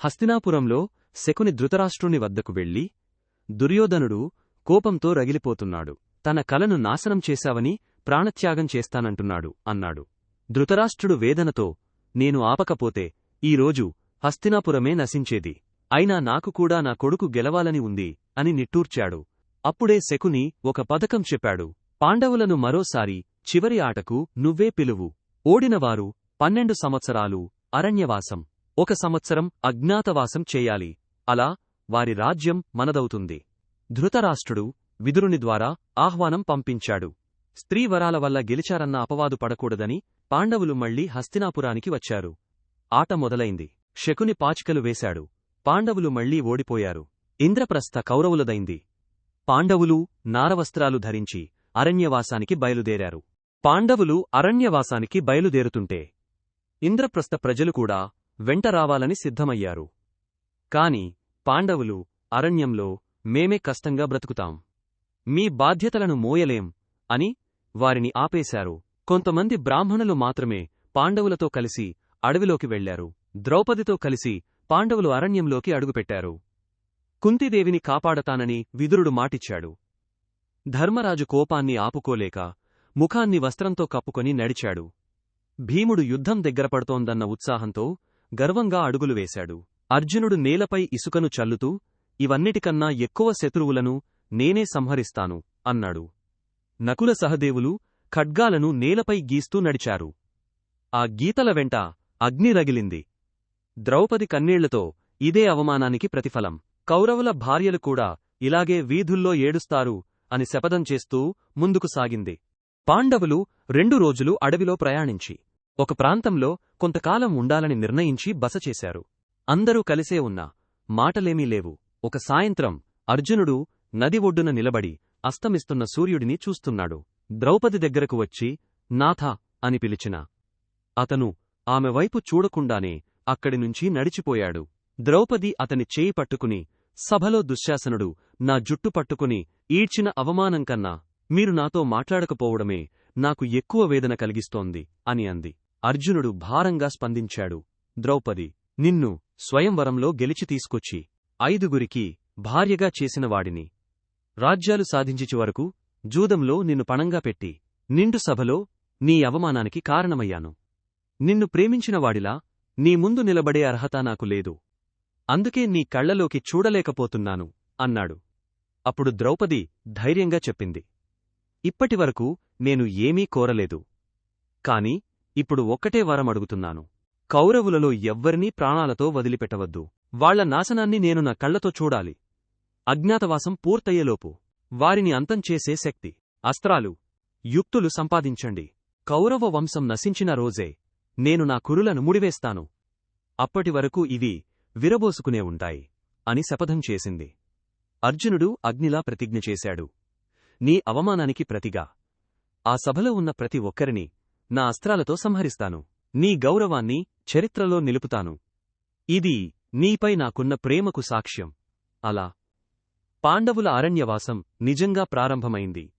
హస్తినాపురంలో శకుని ధృతరాష్ట్రుని వద్దకు వెళ్ళి దుర్యోధనుడు కోపంతో రగిలిపోతున్నాడు. తన కలను నాశనం చేశావని ప్రాణత్యాగం చేస్తానంటున్నాడు అన్నాడు. ధృతరాష్ట్రుడు వేదనతో నేను ఆపకపోతే ఈరోజు హస్తినాపురమే నశించేది. అయినా నాకు కూడా నా కొడుకు గెలవాలని ఉంది అని నిట్టూర్చాడు. అప్పుడే శకుని ఒక పథకం చెప్పాడు. పాండవులను మరోసారి చివరి ఆటకు నువ్వే పిలువు. ఓడినవారు పన్నెండు సంవత్సరాలు అరణ్యవాసం. ఒక సంవత్సరం అజ్ఞాతవాసం చేయాలి. అలా వారి రాజ్యం మనదవుతుంది. ధృతరాష్ట్రుడు విదురుని ద్వారా ఆహ్వానం పంపించాడు. స్త్రీవరాల వల్ల గెలిచారన్న అపవాదు పడకూడదని పాండవులు మళ్ళీ హస్తినాపురానికి వచ్చారు. ఆట మొదలైంది. శకుని పాచికలు వేశాడు. పాండవులు మళ్ళీ ఓడిపోయారు. ఇంద్రప్రస్థ కౌరవులదైంది. పాండవులు నారవస్త్రాలు ధరించి అరణ్యవాసానికి బయలుదేరారు. పాండవులు అరణ్యవాసానికి బయలుదేరుతుంటే ఇంద్రప్రస్థ ప్రజలు కూడా వెంట రావాలని సిద్ధమయ్యారు. కాని పాండవులు అరణ్యంలో మేమే కష్టంగా బ్రతుకుతాం. మీ బాధ్యతలను మోయలేం అని వారిని ఆపేశారు. కొంతమంది బ్రాహ్మణులు మాత్రమే పాండవులతో కలిసి అడవిలోకి వెళ్ళారు ద్రౌపదితో కలిసి పాండవులు అరణ్యంలోకి అడుగుపెట్టారు. కుంతిదేవిని కాపాడతానని విదురుడు మాటిచ్చాడు. ధర్మరాజు కోపాన్ని ఆపుకోలేక ముఖాన్ని వస్త్రంతో కప్పుకొని నడిచాడు. భీముడు యుద్ధం దగ్గరపడుతోందన్న ఉత్సాహంతో గర్వంగా అడుగులు వేశాడు. అర్జునుడు నేలపై ఇసుకను చల్లుతూ ఇవన్నిటికన్నా ఎక్కువ శత్రువులను నేనే సంహరిస్తాను అన్నాడు. నకుల సహదేవులు ఖడ్గాలను నేలపై గీస్తూ నడిచారు. ఆ గీతల వెంట అగ్ని రగిలింది. ద్రౌపది కన్నీళ్ళతో ఇదే అవమానానికి ప్రతిఫలం. కౌరవుల భార్యలు కూడా ఇలాగే వీధుల్లో ఏడుస్తారు అని శపథం చేస్తూ ముందుకు సాగింది. పాండవులు రెండు రోజులు అడవిలో ప్రయాణించి ఒక ప్రాంతంలో కొంతకాలం ఉండాలని నిర్ణయించి బస చేశారు. అందరూ కలిసే ఉన్నా మాటలేమీ లేవు. ఒక సాయంత్రం అర్జునుడు నది ఒడ్డున నిలబడి అస్తమిస్తున్న సూర్యుడిని చూస్తున్నాడు. ద్రౌపది దగ్గరకు వచ్చి నాథ అని పిలిచిన. అతను ఆమె వైపు చూడకుండానే అక్కడినుంచి నడిచిపోయాడు. ద్రౌపది అతని చేయి పట్టుకుని సభలో దుశ్శాసనుడు నా జుట్టు పట్టుకుని ఈడ్చిన అవమానం కన్నా మీరు నాతో మాట్లాడకపోవడమే నాకు ఎక్కువ వేదన కలిగిస్తోంది అని అంది. అర్జునుడు భారంగా స్పందించాడు ద్రౌపది నిన్ను స్వయంవరంలో గెలిచి తీసుకొచ్చి ఐదుగురికి భార్యగా చేసినవాడిని. రాజ్యాలు సాధించిచి వరకు జూదంలో నిన్ను పణంగా పెట్టి నిండు సభలో నీ అవమానానికి కారణమయ్యాను. నిన్ను ప్రేమించినవాడిలా నీ ముందు నిలబడే అర్హత నాకు లేదు. అందుకే నీ కళ్ళలోకి చూడలేకపోతున్నాను అన్నాడు. అప్పుడు ద్రౌపది ధైర్యంగా చెప్పింది ఇప్పటివరకు నేను ఏమీ కోరలేదు. కాని ఇప్పుడు ఒక్కటే వరం అడుగుతున్నాను కౌరవులలో ఎవ్వరినీ ప్రాణాలతో వదిలిపెట్టవద్దు. వాళ్ళ నాశనాన్ని నేను నా కళ్ళతో చూడాలి. అజ్ఞాతవాసం పూర్తయ్యేలోపు. వారిని అంతం చేసే శక్తి. అస్త్రాలు. యుక్తులు సంపాదించండి. కౌరవ వంశం నశించిన రోజే నేను నా కురులను ముడివేస్తాను. అప్పటివరకు ఇవి విరబోసుకునే ఉంటాయి అని శపథం చేసింది. అర్జునుడు అగ్నిలా ప్రతిజ్ఞ చేశాడు. నీ అవమానానికి ప్రతిగా. ఆ సభలో ఉన్న ప్రతి ఒక్కరిని నా అస్త్రాలతో సంహరిస్తాను. నీ గౌరవాన్ని చరిత్రలో నిలుపుతాను. ఇది నీపై నాకున్న ప్రేమకు సాక్ష్యం. అలా పాండవుల అరణ్యవాసం నిజంగా ప్రారంభమైంది.